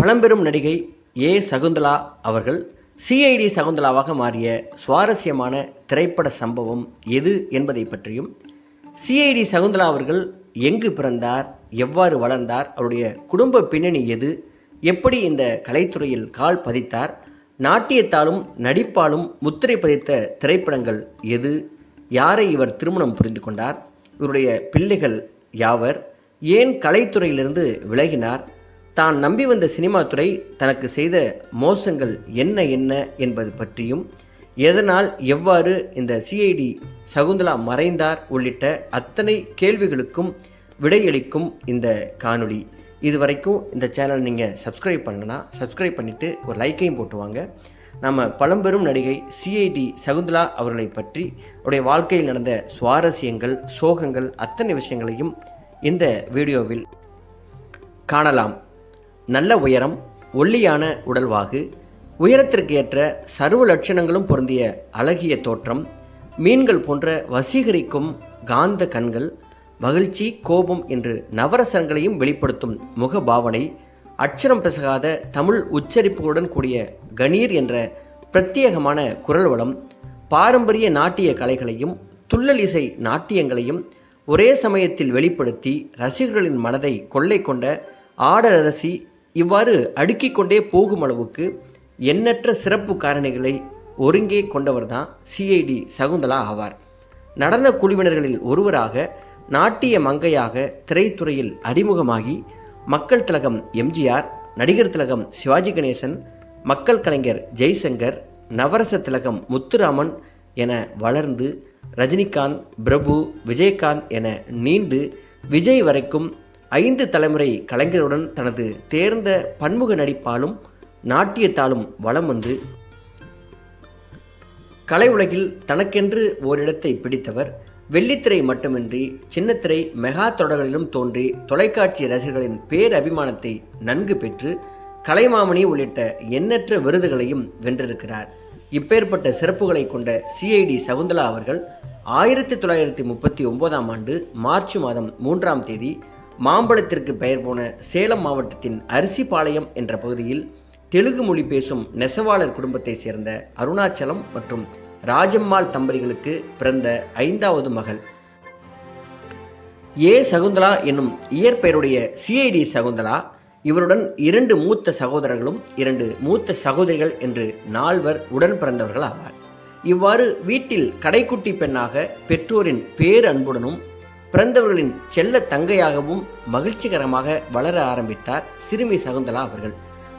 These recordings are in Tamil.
பழம்பெரும் நடிகை ஏ. சகுந்தலா அவர்கள் சிஐடி சகுந்தலாவாக மாறிய சுவாரஸ்யமான திரைப்பட சம்பவம் எது என்பதை பற்றியும் சிஐடி சகுந்தலா அவர்கள் எங்கு பிறந்தார் எவ்வாறு வளர்ந்தார் அவருடைய குடும்ப பின்னணி எது எப்படி இந்த கலைத்துறையில் கால் பதித்தார் நாட்டியத்தாலும் நடிப்பாலும் முத்திரை பதித்த திரைப்படங்கள் எது யாரை இவர் திருமணம் புரிந்து கொண்டார் இவருடைய பிள்ளைகள் யாவர் ஏன் கலைத்துறையிலிருந்து விலகினார் தான் நம்பி வந்த சினிமா துறை தனக்கு செய்த மோசங்கள் என்ன என்ன என்பது பற்றியும் எதனால் எவ்வாறு இந்த சிஐடி சகுந்தலா மறைந்தார் உள்ளிட்ட அத்தனை கேள்விகளுக்கும் விடையளிக்கும் இந்த காணொளி. இதுவரைக்கும் இந்த சேனல் நீங்கள் சப்ஸ்கிரைப் பண்ணனா சப்ஸ்கிரைப் பண்ணிவிட்டு ஒரு லைக்கையும் போட்டு வாங்க. நம்ம பழம்பெரும் நடிகை சிஐடி சகுந்தலா அவர்களை பற்றி அவருடைய வாழ்க்கையில் நடந்த சுவாரஸ்யங்கள் சோகங்கள் அத்தனை விஷயங்களையும் இந்த வீடியோவில் காணலாம். நல்ல உயரம் ஒல்லியான உடல்வாகு உயரத்திற்கு ஏற்ற சர்வ லட்சணங்களும் பொருந்திய அழகிய தோற்றம் மீன்கள் போன்ற வசீகரிக்கும் காந்த கண்கள் மகிழ்ச்சி கோபம் என்று நவரசங்களையும் வெளிப்படுத்தும் முக பாவனை அச்சரம் பிசகாத தமிழ் உச்சரிப்புகளுடன் கூடிய கணீர் என்ற பிரத்யேகமான குரல் வளம் பாரம்பரிய நாட்டிய கலைகளையும் துள்ளல் இசை நாட்டியங்களையும் ஒரே சமயத்தில் வெளிப்படுத்தி ரசிகர்களின் மனதை கொள்ளை கொண்ட ஆடரசி இவ்வாறு அடுக்கிக் கொண்டே போகும் அளவுக்கு எண்ணற்ற சிறப்பு காரணிகளை ஒருங்கே கொண்டவர்தான் சிஐடி சகுந்தலா ஆவார். நடன குழுவினர்களில் ஒருவராக நாட்டிய மங்கையாக திரைத்துறையில் அறிமுகமாகி மக்கள் திலகம் எம்ஜிஆர் நடிகர் திலகம் சிவாஜி கணேசன் மக்கள் கலைஞர் ஜெய்சங்கர் நவரச திலகம் முத்துராமன் என வளர்ந்து ரஜினிகாந்த் பிரபு விஜயகாந்த் என நீண்டு விஜய் வரைக்கும் ஐந்து தலைமுறை கலைஞருடன் தனது தேர்ந்த பன்முக நடிப்பாலும் நாட்டியத்தாலும் வலம் வந்து கலை உலகில் தனக்கென்று ஓரிடத்தை பிடித்தவர். வெள்ளித்திரை மட்டுமின்றி சின்னத்திரை மெகா தொடர்களிலும் தோன்றி தொலைக்காட்சி ரசிகர்களின் பேரபிமானத்தை நன்கு பெற்று கலைமாமணி உள்ளிட்ட எண்ணற்ற விருதுகளையும் வென்றிருக்கிறார். இப்பேற்பட்ட சிறப்புகளை கொண்ட சிஐடி சகுந்தலா அவர்கள் ஆயிரத்தி தொள்ளாயிரத்தி முப்பத்தி ஒன்பதாம் ஆண்டு மார்ச் மாதம் மூன்றாம் தேதி மாம்பழத்திற்கு பெயர் போன சேலம் மாவட்டத்தின் அரிசிபாளையம் என்ற பகுதியில் தெலுங்கு மொழி பேசும் நெசவாளர் குடும்பத்தைச் சேர்ந்த அருணாச்சலம் மற்றும் ராஜம்மாள் தம்பதிகளுக்கு பிறந்த ஐந்தாவது மகள். ஏ. சகுந்தலா என்னும் இயற்பெயருடைய சிஐடி சகுந்தலா இவருடன் இரண்டு மூத்த சகோதரர்களும் இரண்டு மூத்த சகோதரிகள் என்று நால்வர் உடன் பிறந்தவர்கள் ஆவார். இவ்வாறு வீட்டில் கடைக்குட்டி பெண்ணாக பெற்றோரின் பேரன்புடனும் பிறந்தவர்களின் செல்ல தங்கையாகவும் மகிழ்ச்சிகரமாக வளர ஆரம்பித்தார் சிறுமி சகுந்தலா அவர்கள்.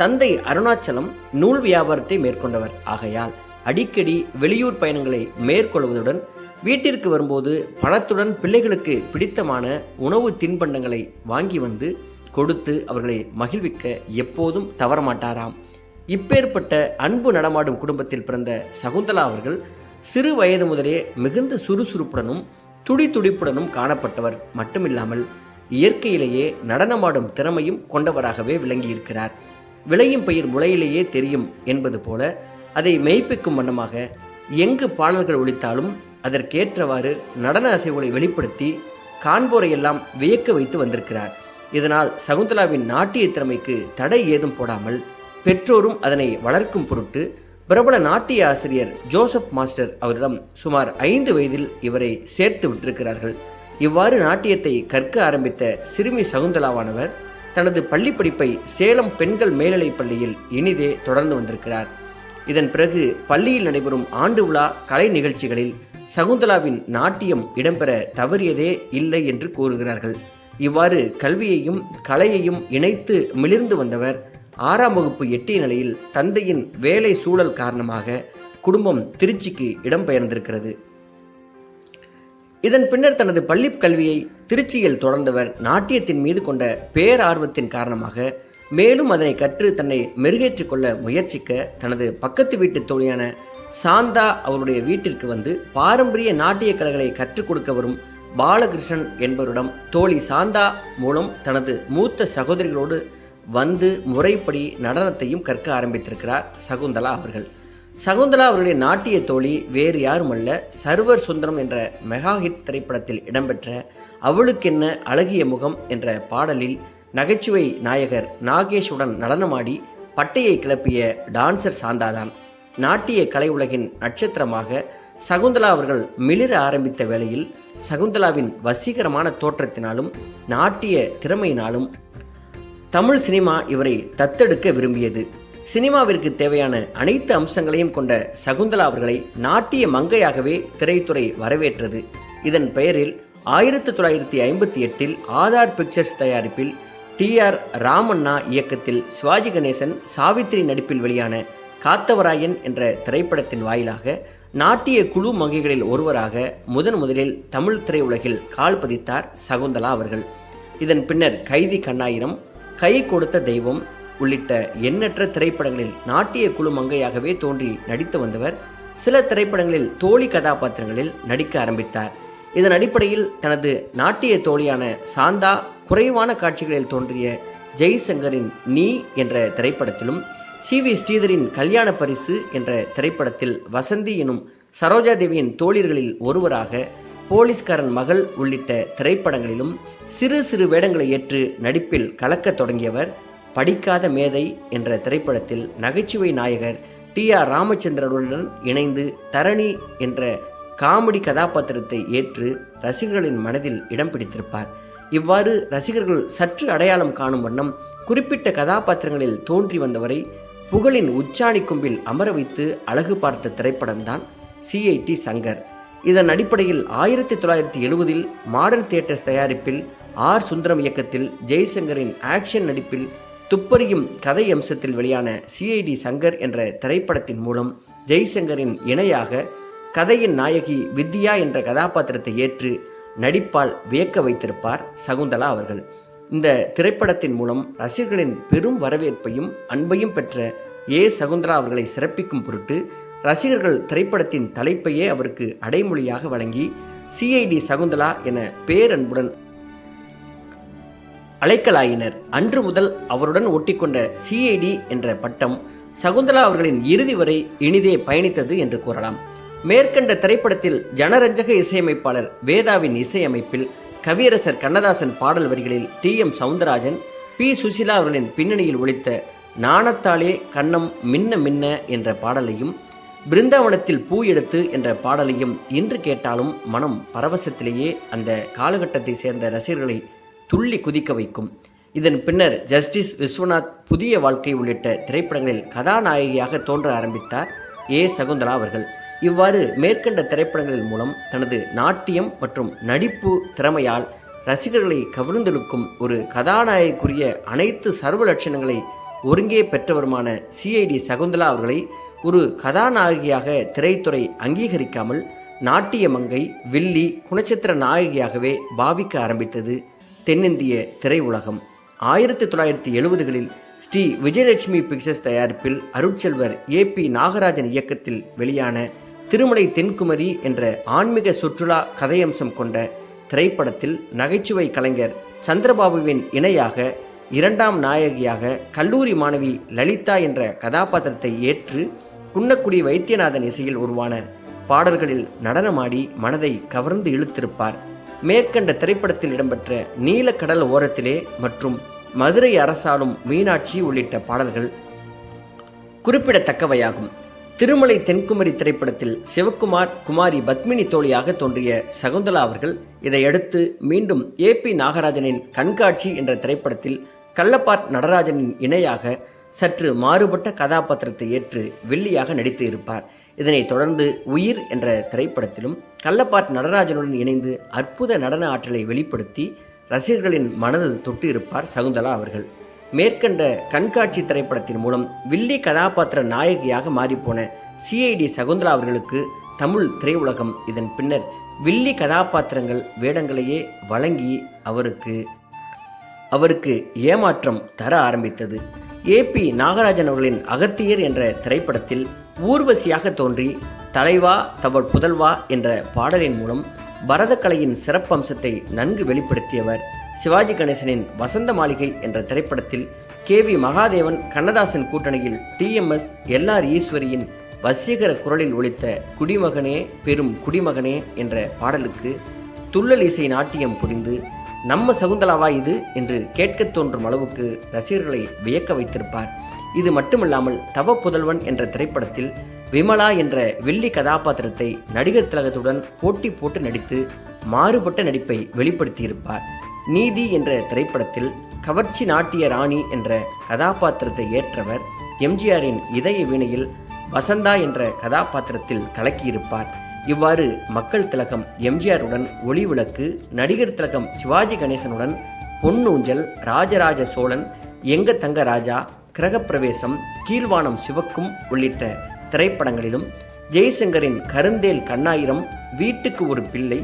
தந்தை அருணாச்சலம் நூல் வியாபாரத்தை மேற்கொண்டவர். ஆகையால் அடிக்கடி வெளியூர் பயணங்களை மேற்கொள்வதுடன் வீட்டிற்கு வரும்போது பணத்துடன் பிள்ளைகளுக்கு பிடித்தமான உணவு தின்பண்டங்களை வாங்கி வந்து கொடுத்து அவர்களை மகிழ்விக்க எப்போதும் தவறமாட்டாராம். இப்பேற்பட்ட அன்பு நடமாடும் குடும்பத்தில் பிறந்த சகுந்தலா அவர்கள் சிறு வயது முதலே மிகுந்த சுறுசுறுப்புடனும் துடி துடிப்புடனும் காணப்பட்டவர் மட்டுமில்லாமல் இயற்கையிலேயே நடனமாடும் திறமையும் கொண்டவராகவே விளங்கியிருக்கிறார். விளையும் பயிர் முளையிலேயே தெரியும் என்பது போல அதை மெய்ப்பிக்கும் வண்ணமாக எங்கு பாடல்கள் ஒழித்தாலும் அதற்கேற்றவாறு நடன அசைவுகளை வெளிப்படுத்தி காண்போரையெல்லாம் வியக்க வைத்து வந்திருக்கிறார். இதனால் சகுந்தலாவின் நாட்டிய திறமைக்கு தடை ஏதும் போடாமல் பெற்றோரும் அதனை வளர்க்கும் பொருட்டு பிரபல நாட்டிய ஆசிரியர் ஜோசப் மாஸ்டர் அவரிடம் சுமார் ஐந்து வயதில் இவரை சேர்த்து விட்டிருக்கிறார்கள். இவ்வாறு நாட்டியத்தை கற்க ஆரம்பித்த சிறுமி சகுந்தலாவானவர் தனது பள்ளி படிப்பை சேலம் பெண்கள் மேல்நிலைப் பள்ளியில் இனிதே தொடர்ந்து வந்திருக்கிறார். இதன் பிறகு பள்ளியில் நடைபெறும் ஆண்டு விழா கலை நிகழ்ச்சிகளில் சகுந்தலாவின் நாட்டியம் இடம்பெற தவறியதே இல்லை என்று கூறுகிறார்கள். இவ்வாறு கல்வியையும் கலையையும் இணைத்து மிளிர்ந்து வந்தவர் ஆறாம் வகுப்பு எட்டிய நிலையில் தந்தையின் வேலை சூழல் காரணமாக குடும்பம் திருச்சிக்கு இடம்பெயர்ந்திருக்கிறது. இதன் பின்னர் தனது பள்ளி கல்வியை திருச்சியில் தொடர்ந்தவர் நாட்டியத்தின் மீது கொண்ட பேரார்வத்தின் காரணமாக மேலும் அதனை கற்று தன்னை மெருகேற்றிக் கொள்ள முயற்சிக்க தனது பக்கத்து வீட்டு தோழியான சாந்தா அவருடைய வீட்டிற்கு வந்து பாரம்பரிய நாட்டிய கலைகளை கற்றுக் கொடுக்க வரும் பாலகிருஷ்ணன் என்பவரிடம் தோழி சாந்தா மூலம் தனது மூத்த சகோதரிகளோடு வந்து முறைப்படி நடனத்தையும் கற்க ஆரம்பித்திருக்கிறார் சகுந்தலா அவர்கள். சகுந்தலா அவருடைய நாட்டிய தோழி வேறு யாருமல்ல சர்வர் சுந்தரம் என்ற மெகா ஹிட் திரைப்படத்தில் இடம்பெற்ற அவளுக்கென்ன அழகிய முகம் என்ற பாடலில் நகைச்சுவை நாயகர் நாகேஷுடன் நடனமாடி பட்டையை கிளப்பிய டான்சர் சாந்தாதான். நாட்டிய கலை உலகின் நட்சத்திரமாக சகுந்தலா அவர்கள் மிளிர ஆரம்பித்த வேளையில் சகுந்தலாவின் வசீகரமான தோற்றத்தினாலும் நாட்டிய திறமையினாலும் தமிழ் சினிமா இவரை தத்தெடுக்க விரும்பியது. சினிமாவிற்கு தேவையான அனைத்து அம்சங்களையும் கொண்ட சகுந்தலா அவர்களை நாட்டிய மங்கையாகவே திரைத்துறை வரவேற்றது. இதன் பெயரில் ஆயிரத்தி தொள்ளாயிரத்தி ஐம்பத்தி எட்டில் ஆதார் பிக்சர்ஸ் தயாரிப்பில் டி ஆர் ராமண்ணா இயக்கத்தில் சிவாஜி கணேசன் சாவித்திரி நடிப்பில் வெளியான காத்தவராயன் என்ற திரைப்படத்தின் வாயிலாக நாட்டிய குழு மங்கைகளில் ஒருவராக முதன் முதலில் தமிழ் திரையுலகில் கால் பதித்தார் சகுந்தலா அவர்கள். இதன் பின்னர் கைதி கண்ணாயிரம் கை கொடுத்த தெய்வம் உள்ளிட்ட எண்ணற்ற திரைப்படங்களில் நாட்டிய குழு மங்கையாகவே தோன்றி நடித்து வந்தவர் சில திரைப்படங்களில் தோழி கதாபாத்திரங்களில் நடிக்க ஆரம்பித்தார். இதன் அடிப்படையில் தனது நாட்டிய தோழியான சாந்தா குறைவான காட்சிகளில் தோன்றிய ஜெய்சங்கரின் நீ என்ற திரைப்படத்திலும் சி. வி. ஸ்ரீதரின் கல்யாண பரிசு என்ற திரைப்படத்தில் வசந்தி எனும் சரோஜாதேவியின் தோழியர்களில் ஒருவராக போலீஸ்காரன் மகள் உள்ளிட்ட திரைப்படங்களிலும் சிறு சிறு வேடங்களை ஏற்று நடிப்பில் கலக்கத் தொடங்கியவர் படிக்காத மேதை என்ற திரைப்படத்தில் நகைச்சுவை நாயகர் டி ஆர் ராமச்சந்திரனுடன் இணைந்து தரணி என்ற காமெடி கதாபாத்திரத்தை ஏற்று ரசிகர்களின் மனதில் இடம் பிடித்திருப்பார். இவ்வாறு ரசிகர்கள் சற்று அடையாளம் காணும் வண்ணம் குறிப்பிட்ட கதாபாத்திரங்களில் தோன்றி வந்தவரை புகழின் உச்சாணி கும்பில் அமர வைத்து அழகு பார்த்த திரைப்படம்தான் சிஐடி சங்கர். இதன் அடிப்படையில் ஆயிரத்தி தொள்ளாயிரத்தி எழுபதில் மாடர்ன் தியேட்டர்ஸ் தயாரிப்பில் ஆர் சுந்தரம் இயக்கத்தில் ஜெய்சங்கரின் ஆக்ஷன் நடிப்பில் துப்பறியும் கதை அம்சத்தில் வெளியான சிஐடி சங்கர் என்ற திரைப்படத்தின் மூலம் ஜெய்சங்கரின் இணையாக கதையின் நாயகி வித்யா என்ற கதாபாத்திரத்தை ஏற்று நடிப்பால் வியக்க வைத்திருப்பார் சகுந்தலா அவர்கள். இந்த திரைப்படத்தின் மூலம் ரசிகர்களின் பெரும் வரவேற்பையும் அன்பையும் பெற்ற ஏ சகுந்தலா அவர்களை சிறப்பிக்கும் பொருட்டு ரசிகர்கள் திரைப்படத்தின் தலைப்பையே அவருக்கு அடைமொழியாக வழங்கி சிஐடி சகுந்தலா என பேரன்புடன் அழைக்கலாயினர். அன்று முதல் அவருடன் ஒட்டிக்கொண்ட சிஐடி என்ற பட்டம் சகுந்தலா அவர்களின் இறுதி வரை இனிதே பயணித்தது என்று கூறலாம். மேற்கண்ட திரைப்படத்தில் ஜனரஞ்சக இசையமைப்பாளர் வேதாவின் இசையமைப்பில் கவியரசர் கண்ணதாசன் பாடல் வரிகளில் T M Soundararajan P Susheela அவர்களின் பின்னணியில் ஒழித்த நாணத்தாலே கண்ணம் மின்ன மின்ன என்ற பாடலையும் பிருந்தாவனத்தில் பூ எடுத்து என்ற பாடலையும் இன்று கேட்டாலும் மனம் பரவசத்திலேயே அந்த காலகட்டத்தை சேர்ந்த ரசிகர்களை துள்ளி குதிக்க வைக்கும். இதன் பின்னர் ஜஸ்டிஸ் விஸ்வநாத் புதிய வாழ்க்கை உள்ளிட்ட திரைப்படங்களில் கதாநாயகியாக தோன்ற ஆரம்பித்தார் ஏ. சகுந்தலா அவர்கள். இவ்வாறு மேற்கண்ட திரைப்படங்களின் மூலம் தனது நாட்டியம் மற்றும் நடிப்பு திறமையால் ரசிகர்களை கவர்ந்தெழுக்கும் ஒரு கதாநாயகிக்குரிய அனைத்து சர்வ லட்சணங்களை ஒருங்கே பெற்றவருமான சிஐடி சகுந்தலா அவர்களை ஒரு கதாநாயகியாக திரைத்துறை அங்கீகரிக்காமல் நாட்டிய மங்கை வில்லி குணச்சித்திர நாயகியாகவே பாவிக்க ஆரம்பித்தது தென்னிந்திய திரையுலகம். ஆயிரத்தி தொள்ளாயிரத்தி எழுபதுகளில் ஸ்ரீ விஜயலட்சுமி பிக்சர்ஸ் தயாரிப்பில் அருட்செல்வர் ஏ பி நாகராஜன் இயக்கத்தில் வெளியான திருமலை தென்குமரி என்ற ஆன்மீக சுற்றுலா கதையம்சம் கொண்ட திரைப்படத்தில் நகைச்சுவை கலைஞர் சந்திரபாபுவின் இணையாக இரண்டாம் நாயகியாக கல்லூரி மாணவி லலிதா என்ற கதாபாத்திரத்தை ஏற்று குன்னக்குடி வைத்தியநாதன் இசையில் உருவான பாடல்களில் நடனமாடி மனதை கவர்ந்து இழுத்திருப்பார். மேற்கண்ட திரைப்படத்தில் இடம்பெற்ற நீலக்கடல் ஓரத்திலே மற்றும் மதுரை அரசாளும் மீனாட்சி உள்ளிட்ட பாடல்கள் குறிப்பிடத்தக்கவையாகும். திருமலை தென்குமரி திரைப்படத்தில் சிவக்குமார் குமாரி பத்மினி தோழியாக தோன்றிய சகுந்தலா அவர்கள் இதையடுத்து மீண்டும் ஏ பி நாகராஜனின் கண்காட்சி என்ற திரைப்படத்தில் கள்ளப்பாட் நடராஜனின் இணையாக சற்று மாறுபட்ட கதாபாத்திரத்தை ஏற்று வெள்ளியாக நடித்து இருப்பார். இதனைத் தொடர்ந்து உயிர் என்ற திரைப்படத்திலும் கள்ளப்பாட் நடராஜனுடன் இணைந்து அற்புத நடன ஆற்றலை வெளிப்படுத்தி ரசிகர்களின் மனது தொட்டு இருப்பார் சகுந்தலா அவர்கள். மேற்கண்ட கண்காட்சி திரைப்படத்தின் மூலம் வில்லி கதாபாத்திர நாயகியாக மாறிப்போன சிஐடி சகுந்தலா அவர்களுக்கு தமிழ் திரையுலகம் இதன் பின்னர் வில்லி கதாபாத்திரங்கள் வேடங்களையே வழங்கி அவருக்கு அவருக்கு ஏமாற்றம் தர ஆரம்பித்தது. ஏ பி நாகராஜன் அவர்களின் அகத்தியர் என்ற திரைப்படத்தில் ஊர்வசியாக தோன்றி தலைவா தவள் புதல்வா என்ற பாடலின் மூலம் பரதக்கலையின் சிறப்பம்சத்தை நன்கு வெளிப்படுத்தியவர் சிவாஜி கணேசனின் வசந்த மாளிகை என்ற திரைப்படத்தில் கே வி மகாதேவன் கண்ணதாசன் கூட்டணியில் டிஎம்எஸ் எல்ஆர் ஈஸ்வரியின் வசீகர குரலில் ஒழித்த குடிமகனே பெரும் குடிமகனே என்ற பாடலுக்கு துள்ளல் இசை நாட்டியம் புரிந்து நம்ம சகுந்தலாவா இது என்று கேட்கத் தோன்றும் அளவுக்கு ரசிகர்களை வியக்க வைத்திருப்பார். இது மட்டுமல்லாமல் தவ புதல்வன் என்ற திரைப்படத்தில் விமலா என்ற வெள்ளி கதாபாத்திரத்தை நடிகர் திலகத்துடன் போட்டி போட்டு நடித்து மாறுபட்ட நடிப்பை வெளிப்படுத்தியிருப்பார். நீதி என்ற திரைப்படத்தில் கவர்ச்சி நாட்டிய ராணி என்ற கதாபாத்திரத்தை ஏற்றவர் எம்ஜிஆரின் இதய வீணையில் வசந்தா என்ற கதாபாத்திரத்தில் கலக்கியிருப்பார். இவ்வாறு மக்கள் திலகம் எம்ஜிஆருடன் ஒளி விளக்கு நடிகர் திலகம் சிவாஜி கணேசனுடன் பொன்னூஞ்சல் ராஜராஜ சோழன் எங்க தங்க ராஜா கிரகப்பிரவேசம் கீழ்வானம் சிவக்கும் உள்ளிட்ட திரைப்படங்களிலும் ஜெய்சங்கரின் கருந்தேல் கண்ணாயிரம் வீட்டுக்கு ஒரு பிள்ளை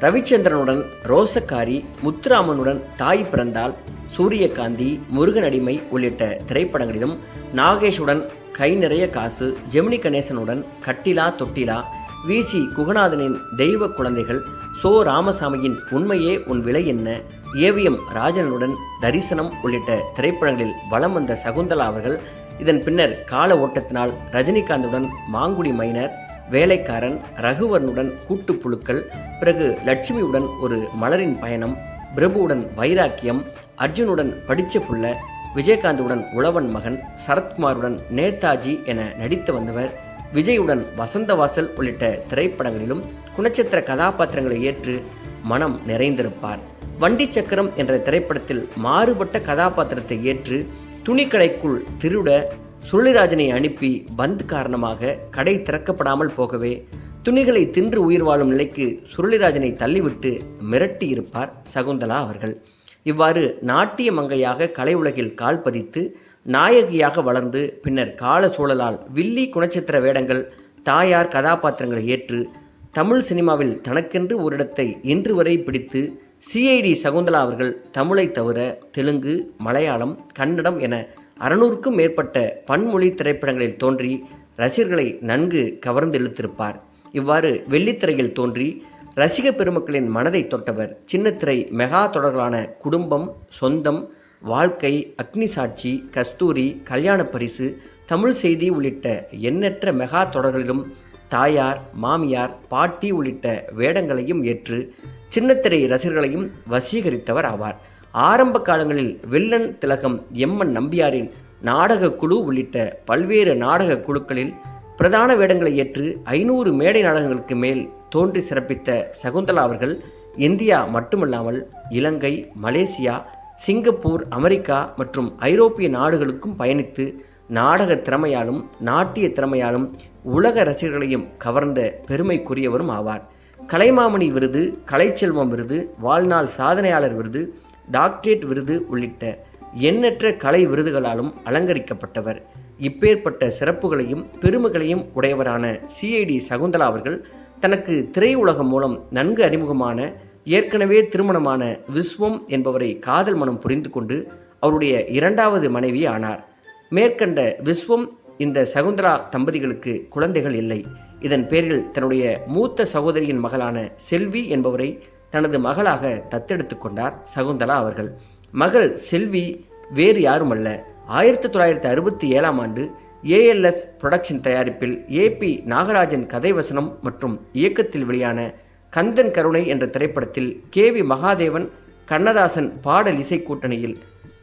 ரவிச்சந்திரனுடன் ரோசக்காரி முத்துராமனுடன் தாய் பிறந்தால் சூரியகாந்தி முருகனடிமை உள்ளிட்ட திரைப்படங்களிலும் நாகேஷுடன் கை நிறைய காசு ஜெமினி கணேசனுடன் கட்டிலா தொட்டிலா விசி குகநாதனின் தெய்வ குழந்தைகள் சோ ராமசாமியின் உண்மையே உன் விலை என்ன? ஏவிஎம் ராஜனுடன் தரிசனம் உள்ளிட்ட திரைப்படங்களில் வலம் வந்த சகுந்தலா அவர்கள் இதன் பின்னர் கால ஓட்டத்தினால் ரஜினிகாந்துடன் மாங்குடி மைனர் வேலைக்காரன் ரகுவரனுடன் கூட்டுப்புழுக்கள் பிறகு லட்சுமியுடன் ஒரு மலரின் பயணம் பிரபுவுடன் வைராக்கியம் அர்ஜுனுடன் படிச்ச புள்ள விஜயகாந்துடன் உழவன் மகன் சரத்குமாருடன் நேதாஜி என நடித்து வந்தவர். விஜயுடன் வசந்தவாசல் உள்ளிட்ட திரைப்படங்களிலும் குணச்சித்திர கதாபாத்திரங்களை ஏற்று மனம் நிறைந்திருப்பார். வண்டி சக்கரம் என்ற திரைப்படத்தில் மாறுபட்ட கதாபாத்திரத்தை ஏற்று துணிக்கடைக்குள் திருட சுருளிராஜனை அனுப்பி பந்த் காரணமாக கடை திறக்கப்படாமல் போகவே துணிகளை தின்று உயிர் வாழும் நிலைக்கு சுருளிராஜனை தள்ளிவிட்டு மிரட்டி இருப்பார் சகுந்தலா அவர்கள். இவ்வாறு நாட்டிய மங்கையாக கலை உலகில் கால் பதித்து நாயகியாக வளர்ந்து பின்னர் கால சூழலால் வில்லி குணச்சித்திர வேடங்கள் தாயார் கதாபாத்திரங்களை ஏற்று தமிழ் சினிமாவில் தனக்கென்று ஒரு இடத்தை இன்று வரை பிடித்து சிஐடி சகுந்தலா அவர்கள் தமிழை தவிர தெலுங்கு மலையாளம் கன்னடம் என அறுநூறுக்கும் மேற்பட்ட பன்மொழி திரைப்படங்களில் தோன்றி ரசிகர்களை நன்கு கவர்ந்து இழுத்திருப்பார். இவ்வாறு வெள்ளித்திரையில் தோன்றி ரசிக பெருமக்களின் மனதை தொட்டவர் சின்னத்திரை மெகா தொடர்களான குடும்பம் சொந்தம் வாழ்க்கை அக்னி சாட்சி கஸ்தூரி கல்யாண பரிசு தமிழ் செய்தி உள்ளிட்ட எண்ணற்ற மெகா தொடர்களிலும் தாயார் மாமியார் பாட்டி உள்ளிட்ட வேடங்களையும் ஏற்று சின்னத்திரை ரசிகர்களையும் வசீகரித்தவர் ஆவார். ஆரம்ப காலங்களில் வில்லன் திலகம் எம்என் நம்பியாரின் நாடக குழு உள்ளிட்ட பல்வேறு நாடக குழுக்களில் பிரதான வேடங்களை ஏற்று ஐநூறு மேடை நாடகங்களுக்கு மேல் தோன்றி சிறப்பித்த சகுந்தலா அவர்கள் இந்தியா மட்டுமல்லாமல் இலங்கை மலேசியா சிங்கப்பூர் அமெரிக்கா மற்றும் ஐரோப்பிய நாடுகளுக்கும் பயணித்து நாடக திறமையாலும் நாட்டிய திறமையாலும் உலக ரசிகர்களையும் கவர்ந்த பெருமைக்குரியவரும் ஆவார். கலைமாமணி விருது கலைச்செல்வம் விருது வாழ்நாள் சாதனையாளர் விருது டாக்டரேட் விருது உள்ளிட்ட எண்ணற்ற கலை விருதுகளாலும் அலங்கரிக்கப்பட்டவர். இப்பேற்பட்ட சிறப்புகளையும் பெருமைகளையும் உடையவரான சிஐடி சகுந்தலா அவர்கள் தனக்கு திரையுலகம் மூலம் நன்கு அறிமுகமான ஏற்கனவே திருமணமான விஸ்வம் என்பவரை காதல் மனம் புரிந்து கொண்டு அவருடைய இரண்டாவது மனைவி ஆனார். மேற்கண்ட விஸ்வம் இந்த சகுந்தரா தம்பதிகளுக்கு குழந்தைகள் இல்லை. இதன் பேரில் தன்னுடைய மூத்த சகோதரியின் மகளான செல்வி என்பவரை தனது மகளாக தத்தெடுத்து கொண்டார் சகுந்தலா அவர்கள். மகள் செல்வி வேறு யாருமல்ல. ஆயிரத்தி தொள்ளாயிரத்தி அறுபத்தி ஏழாம் ஆண்டு ஏஎல்எஸ் புரொடக்ஷன் தயாரிப்பில் ஏபி நாகராஜன் கதை வசனம் மற்றும் இயக்கத்தில் வெளியான கந்தன் கருணை என்ற திரைப்படத்தில் கே வி மகாதேவன் கண்ணதாசன் பாடல் இசை கூட்டணியில்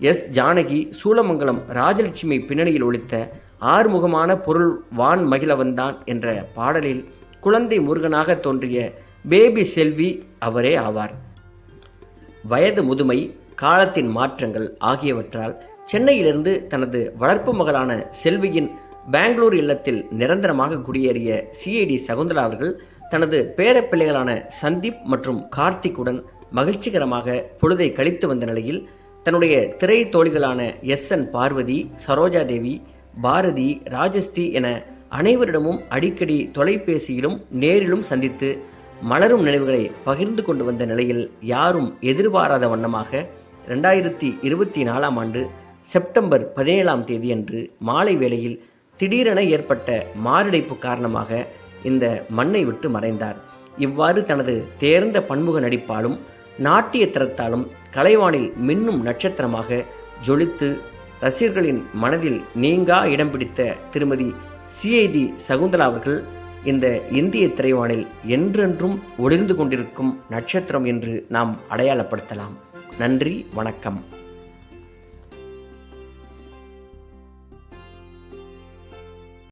எஸ் ஜானகி சூலமங்கலம் ராஜலட்சுமி பின்னணியில் ஒழித்த ஆறுமுகமான பொருள் வான் மகிழவன்தான் என்ற பாடலில் குழந்தை முருகனாக தோன்றிய பேபி செல்வி அவரே ஆவார். வயது முதுமை காலத்தின் மாற்றங்கள் ஆகியவற்றால் சென்னையிலிருந்து தனது வளர்ப்பு மகளான செல்வியின் பெங்களூர் இல்லத்தில் நிரந்தரமாக குடியேறிய சிஐடி சகுந்தலா அவர்கள் தனது பேரப்பிள்ளைகளான சந்தீப் மற்றும் கார்த்திக்குடன் மகிழ்ச்சிகரமாக பொழுதை கழித்து வந்த நிலையில் தன்னுடைய திரை தோழிகளான எஸ் என் பார்வதி சரோஜா தேவி பாரதி ராஜஸ்ரீ என அனைவரிடமும் அடிக்கடி தொலைபேசியிலும் நேரிலும் சந்தித்து மலரும் நினைவுகளை பகிர்ந்து கொண்டு வந்த நிலையில் யாரும் எதிர்பாராத வண்ணமாக ரெண்டாயிரத்தி இருபத்தி நாலாம் ஆண்டு செப்டம்பர் பதினேழாம் தேதியன்று மாலை வேளையில் திடீரென ஏற்பட்ட மாரடைப்பு காரணமாக இந்த மண்ணை விட்டு மறைந்தார். இவ்வாறு தனது தேர்ந்த பன்முக நடிப்பாலும் நாட்டிய திறத்தாலும் கலைவானில் மின்னும் நட்சத்திரமாக ஜொலித்து ரசிகர்களின் மனதில் நீங்கா இடம் பிடித்த திருமதி சிஐடி சகுந்தலா அவர்கள் இந்த இந்திய திரைவானில் என்றென்றும் ஒளிர்ந்து கொண்டிருக்கும் நட்சத்திரம் என்று நாம் அடையாளப்படுத்தலாம். நன்றி வணக்கம்.